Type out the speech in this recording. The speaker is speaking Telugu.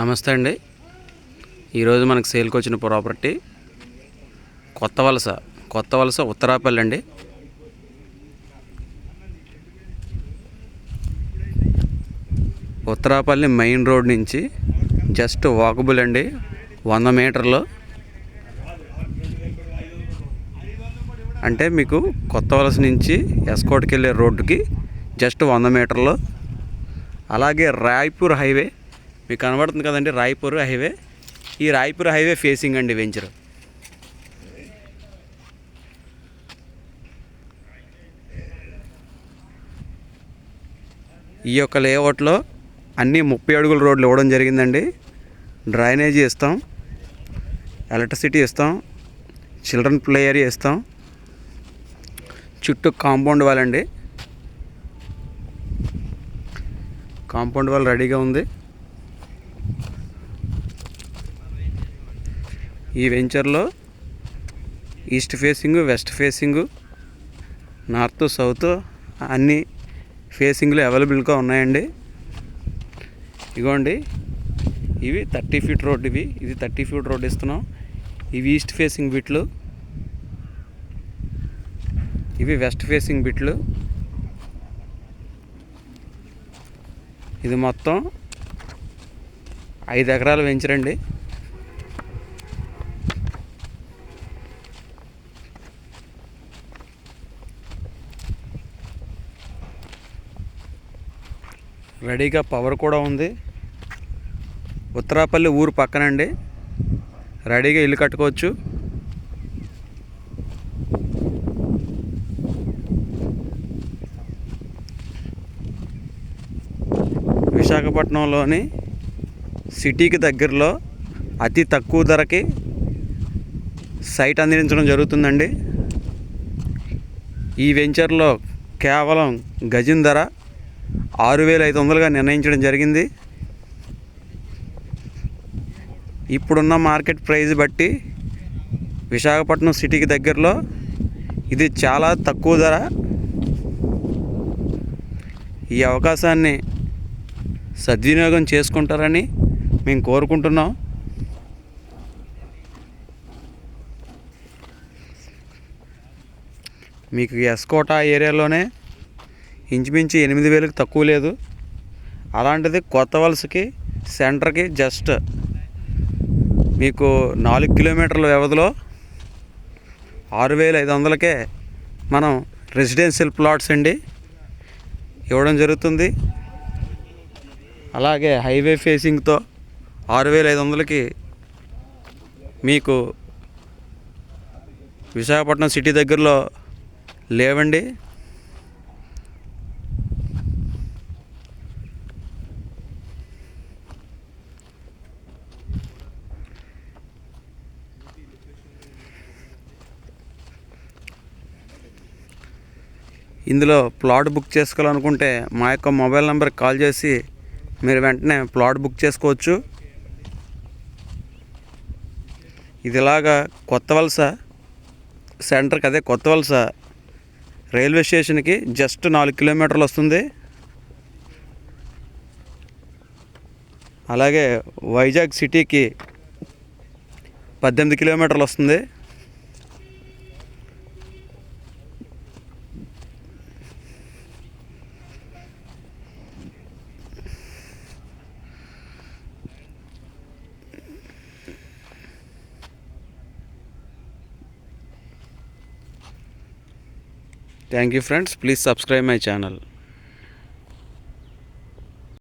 నమస్తే అండి. ఈరోజు మనకు సేల్కి వచ్చిన ప్రాపర్టీ కొత్త వలస కొత్త వలస ఉత్తరాపల్లి అండి. ఉత్తరాపల్లి మెయిన్ రోడ్ నుంచి జస్ట్ వాకబుల్ అండి వంద మీటర్లు. అంటే మీకు కొత్త వలస నుంచి ఎస్కోట్కి వెళ్ళే రోడ్డుకి జస్ట్ వంద మీటర్లు. అలాగే రాయ్పూర్ హైవే మీకు కనబడుతుంది కదండి రాయ్పూర్ హైవే. ఈ రాయ్పూర్ హైవే ఫేసింగ్ అండి వెంచర్. ఈ యొక్క లేఅవుట్లో అన్ని ముప్పై అడుగుల రోడ్లు ఇవ్వడం జరిగిందండి. డ్రైనేజీ ఇస్తాం ఎలక్ట్రిసిటీ ఇస్తాం చిల్డ్రన్ ప్లే ఏరియా ఇస్తాం. చుట్టూ కాంపౌండ్ వాల్ అండి. కాంపౌండ్ వాల్ రెడీగా ఉంది. ఈ వెంచర్లో east facing west facing north south అన్ని ఫేసింగ్లు అవైలబుల్గా ఉన్నాయండి. ఇగోండి ఇవి థర్టీ ఫీట్ రోడ్ ఇవి. ఇది థర్టీ ఫీట్ రోడ్ ఇస్తున్నాం. ఇవి ఈస్ట్ ఫేసింగ్ బిట్లు. ఇవి వెస్ట్ ఫేసింగ్ బిట్లు. ఇది మొత్తం ఐదు ఎకరాలు పెంచరండి రెడీగా పవర్ కూడా ఉంది. ఉత్తరాపల్లి ఊరు పక్కనండి. రెడీగా ఇల్లు కట్టుకోవచ్చు. విశాఖపట్నంలోని సిటీకి దగ్గరలో అతి తక్కువ ధరకి సైట్ అందించడం జరుగుతుందండి. ఈ వెంచర్లో కేవలం గజం ధర ఆరు వేల ఐదు వందలుగా నిర్ణయించడం జరిగింది. ఇప్పుడున్న మార్కెట్ ప్రైస్ బట్టి విశాఖపట్నం సిటీకి దగ్గరలో ఇది చాలా తక్కువ ధర. ఈ అవకాశాన్ని సద్వినియోగం చేసుకుంటారని మేము కోరుకుంటున్నాం. మీకు ఎస్కోటా ఏరియాలోనే ఇంచుమించు ఎనిమిది వేలకు తక్కువ లేదు. అలాంటిది కొత్త వలసకి సెంటర్కి జస్ట్ మీకు నాలుగు కిలోమీటర్ల వ్యవధిలో ఆరు వేల ఐదు వందలకే మనం రెసిడెన్షియల్ ప్లాట్స్ అండి ఇవ్వడం జరుగుతుంది. అలాగే హైవే ఫేసింగ్తో ఆరు వేల ఐదు వందలకి మీకు విశాఖపట్నం సిటీ దగ్గరలో లేవండి. ఇందులో ప్లాట్ బుక్ చేసుకోవాలనుకుంటే మా యొక్క మొబైల్ నెంబర్కి కాల్ చేసి మీరు వెంటనే ప్లాట్ బుక్ చేసుకోవచ్చు. ఇది ఇలాగా కొత్త వలస సెంటర్కి అదే కొత్త వలస రైల్వే స్టేషన్కి జస్ట్ నాలుగు కిలోమీటర్లు వస్తుంది. అలాగే వైజాగ్ సిటీకి పద్దెనిమిది కిలోమీటర్లు వస్తుంది. Thank you friends please subscribe my channel